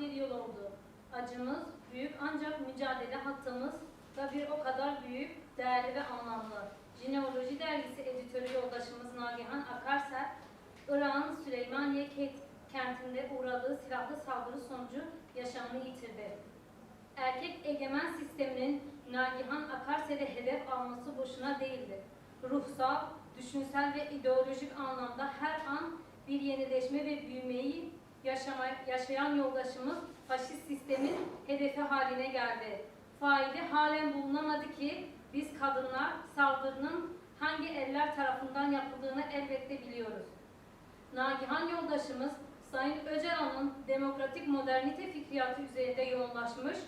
bir yıl oldu. Acımız büyük ancak mücadele hattımız da bir o kadar büyük, değerli ve anlamlı. Jineoloji dergisi editörü yoldaşımız Nagihan Akarsel, Irak'ın Süleymaniye ke- kentinde uğradığı silahlı saldırı sonucu yaşamını yitirdi. Erkek egemen sisteminin Nagihan Akarsel'e hedef alması boşuna değildi. Ruhsal, düşünsel ve ideolojik anlamda her an bir yenileşme ve büyümeyi yaşama, yaşayan yoldaşımız faşist sistemin hedefi haline geldi. Faili halen bulunamadı ki biz kadınlar saldırının hangi eller tarafından yapıldığını elbette biliyoruz. Nagihan yoldaşımız Sayın Öcalan'ın demokratik modernite fikriyatı üzerinde yoğunlaşmış,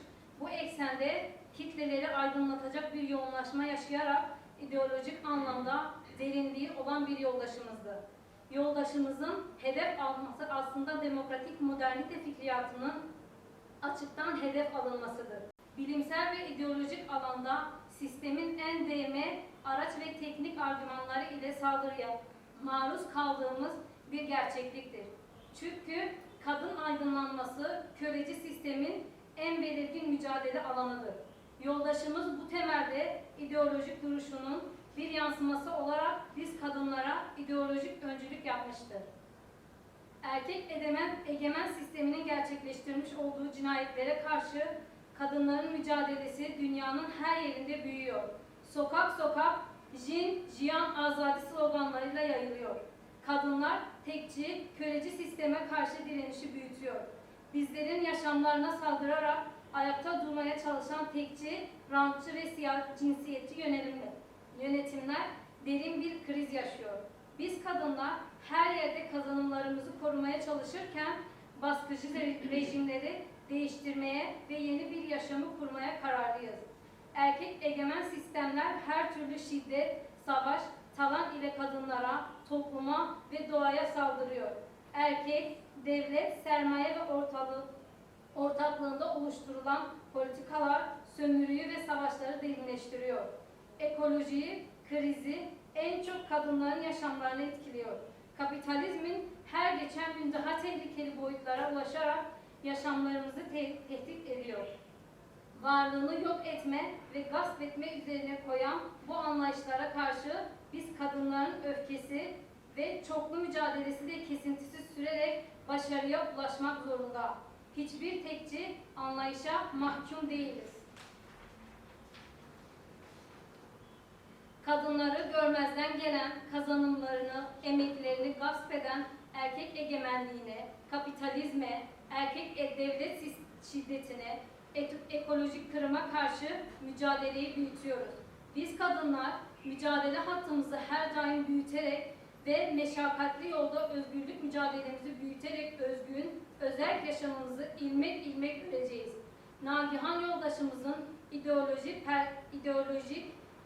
bu eksende kitleleri aydınlatacak bir yoğunlaşma yaşayarak ideolojik anlamda derinliği olan bir yoldaşımızdı. Yoldaşımızın hedef alması aslında demokratik modernite fikriyatının açıktan hedef alınmasıdır. Bilimsel ve ideolojik alanda sistemin en değme araç ve teknik argümanları ile saldırıya maruz kaldığımız bir gerçekliktir. Çünkü kadın aydınlanması köleci sistemin en belirgin mücadele alanıdır. Yoldaşımız bu temelde ideolojik duruşunun bir yansıması olarak biz kadınlara ideolojik yapmıştır. Erkek egemen, egemen sisteminin gerçekleştirmiş olduğu cinayetlere karşı kadınların mücadelesi dünyanın her yerinde büyüyor. Sokak sokak Jin, Jiyan Azadi sloganlarıyla yayılıyor. Kadınlar tekçi, köleci sisteme karşı direnişi büyütüyor. Bizlerin yaşamlarına saldırarak ayakta durmaya çalışan tekçi, rantçı ve siyah cinsiyetçi yönelimli yönetimler derin bir kriz yaşıyor. Biz kadınlar her yerde kazanımlarımızı korumaya çalışırken baskıcı re- rejimleri değiştirmeye ve yeni bir yaşamı kurmaya kararlıyız. Erkek egemen sistemler her türlü şiddet, savaş, talan ile kadınlara, topluma ve doğaya saldırıyor. Erkek, devlet, sermaye ve ortalık, ortaklığında oluşturulan politikalar sömürüyü ve savaşları derinleştiriyor. Ekolojiyi, krizi en çok kadınların yaşamlarını etkiliyor. Kapitalizmin her geçen gün daha tehlikeli boyutlara ulaşarak yaşamlarımızı te- tehdit ediyor. Varlığını yok etme ve gasp etme üzerine koyan bu anlayışlara karşı biz kadınların öfkesi ve çoklu mücadelesi de kesintisiz sürerek başarıya ulaşmak zorunda. Hiçbir tekçi anlayışa mahkum değiliz. Kadınları görmezden gelen, kazanımlarını, emeklerini gasp eden erkek egemenliğine, kapitalizme, erkek e- devlet şiddetine, et- ekolojik kırıma karşı mücadeleyi büyütüyoruz. Biz kadınlar mücadele hattımızı her daim büyüterek ve meşakkatli yolda özgürlük mücadelemizi büyüterek özgün, özel yaşamımızı ilmek ilmek göreceğiz. Nagihan yoldaşımızın ideoloji per, ideolojik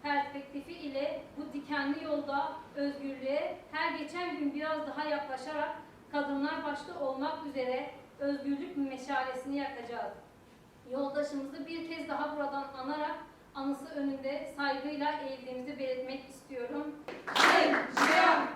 perspektifi ile bu dikenli yolda özgürlüğe her geçen gün biraz daha yaklaşarak kadınlar başta olmak üzere özgürlük meşalesini yakacağız. Yoldaşımızı bir kez daha buradan anarak anısı önünde saygıyla eğildiğimizi belirtmek istiyorum. Jin, Jiyan,